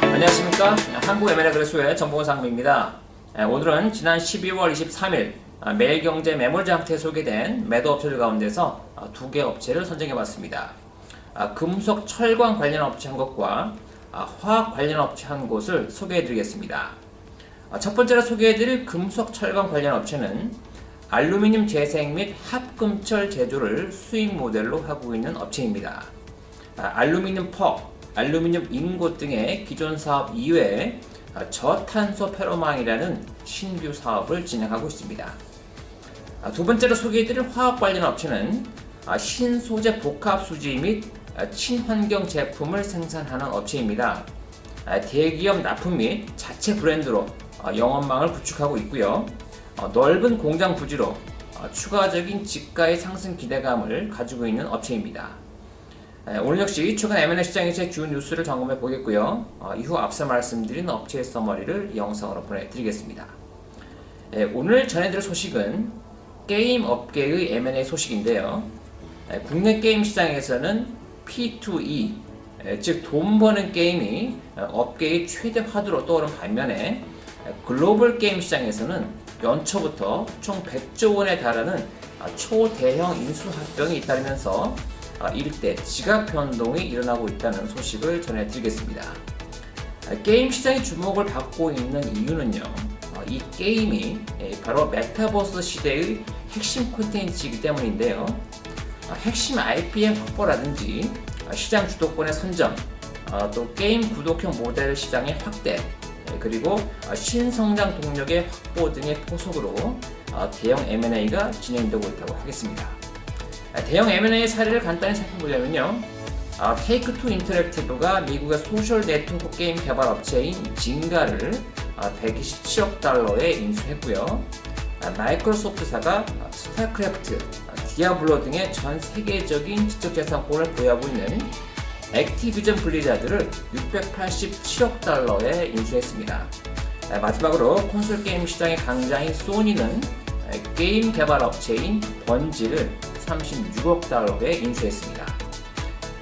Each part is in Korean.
안녕하십니까 한국 그래소의 정보원 상무입니다. 에, 오늘은 지난 12월 23일 아, 매일경제 매물장터에 소개된 매도 업체들 가운데서 아, 두개 업체를 선정해봤습니다. 아, 금속 철광 관련 업체 한 아, 화학 관련 업체 한 곳을 소개해드리겠습니다. 아, 첫 번째로 소개해드릴 금속 철광 관련 업체는 알루미늄 재생 및 합금철 제조를 수익 모델로 하고 있는 업체입니다. 아, 알루미늄 퍽, 알루미늄 인고 등의 기존 사업 이외에 아, 저탄소 페로망이라는 신규 사업을 진행하고 있습니다. 아, 두 번째로 소개해드릴 화학 관련 업체는 아, 신소재 복합 수지 및 아, 친환경 제품을 생산하는 업체입니다. 아, 대기업 납품 및 자체 브랜드로 아, 영업망을 구축하고 있고요. 어, 넓은 공장 부지로 어, 추가적인 지가의 상승 기대감을 가지고 있는 업체입니다. 네, 오늘 역시 최근 M&A 시장에서의 주요 뉴스를 점검해 보겠고요. 어, 이후 앞서 말씀드린 업체의 서머리를 영상으로 보내드리겠습니다. 네, 오늘 전해드릴 소식은 게임 업계의 M&A 소식인데요. 네, 국내 게임 시장에서는 P2E, 네, 즉돈 버는 게임이 어, 업계의 최대 화두로 떠오른 반면에 네, 글로벌 게임 시장에서는 연초부터 총 100조 원에 달하는 아, 초대형 인수 합병이 잇따르면서 아, 일대 지각 변동이 일어나고 있다는 소식을 전해드리겠습니다. 아, 게임 시장이 주목을 받고 있는 이유는요. 어, 이 게임이 예, 바로 메타버스 시대의 핵심 콘텐츠이기 때문인데요. 아, 핵심 IP의 확보라든지 아, 시장 주도권의 선점, 아, 또 게임 구독형 모델 시장의 확대, 예, 그리고 아, 신성장 동력의 확보 등의 포석으로 아, 대형 M&A가 진행되고 있다고 하겠습니다. 아, 대형 M&A 사례를 간단히 살펴보려면요. 아, 테이크 투 인터랙티브가 미국의 소셜 네트워크 게임 개발 업체인 진가를 아, 127억 달러에 인수했고요. 아, 마이크로소프트사가 아, 스타크래프트, 아, 디아블로 등의 전 세계적인 지적재산권을 보유하고 있는 액티비전 블리자드를 687억 달러에 인수했습니다. 아, 마지막으로 콘솔 게임 시장의 강자인 소니는 아, 게임 개발 업체인 번지를 36억 달러에 인수했습니다.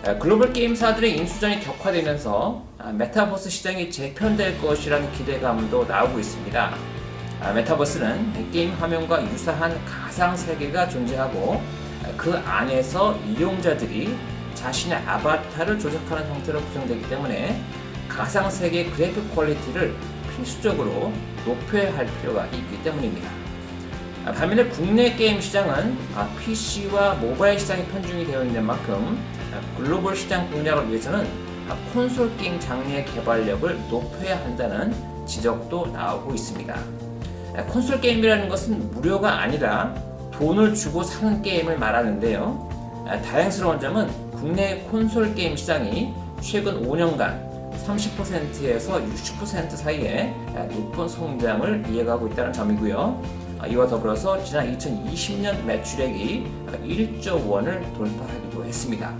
아, 글로벌 게임사들의 인수전이 격화되면서 아, 메타버스 시장이 재편될 것이라는 기대감도 나오고 있습니다. 아, 메타버스는 게임 화면과 유사한 가상 세계가 존재하고 아, 그 안에서 이용자들이 자신의 아바타를 조작하는 형태로 구성되기 때문에 가상 세계 그래픽 퀄리티를 필수적으로 높여야 할 필요가 있기 때문입니다. 아, 반면에 국내 게임 시장은 아, PC와 모바일 시장이 편중이 되어 있는 만큼 아, 글로벌 시장 공략을 위해서는 아, 콘솔 게임 장르의 개발력을 높여야 한다는 지적도 나오고 있습니다. 아, 콘솔 게임이라는 것은 무료가 아니라 돈을 주고 사는 게임을 말하는데요. 아, 다행스러운 점은 국내 콘솔 게임 시장이 최근 5년간 30%에서 60% 사이에 아, 높은 성장을 이어가고 있다는 점이고요. 아, 이와 더불어서 지난 2020년 매출액이 1조 원을 돌파하기도 했습니다.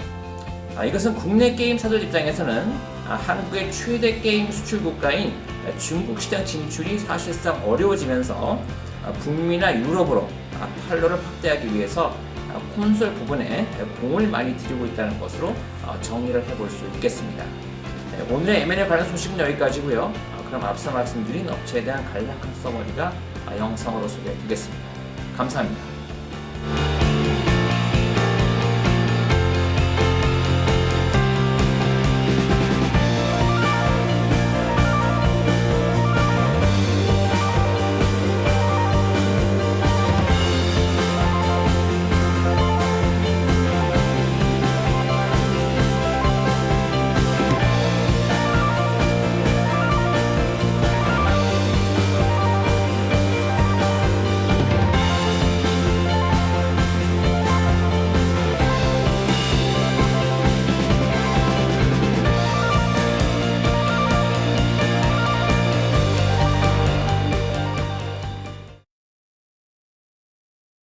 아, 이것은 국내 게임사들 입장에서는 아, 한국의 최대 게임 수출 국가인 중국 시장 진출이 사실상 어려워지면서 아, 북미나 유럽으로 아, 판로를 확대하기 위해서 아, 콘솔 부분에 공을 많이 들이고 있다는 것으로 어, 정리를 해볼 수 있겠습니다. 네, 오늘의 M&A 관련 소식은 여기까지고요. 어, 그럼 앞서 말씀드린 업체에 대한 간략한 서머리가 아, 영상으로 소개해 드리겠습니다. 감사합니다.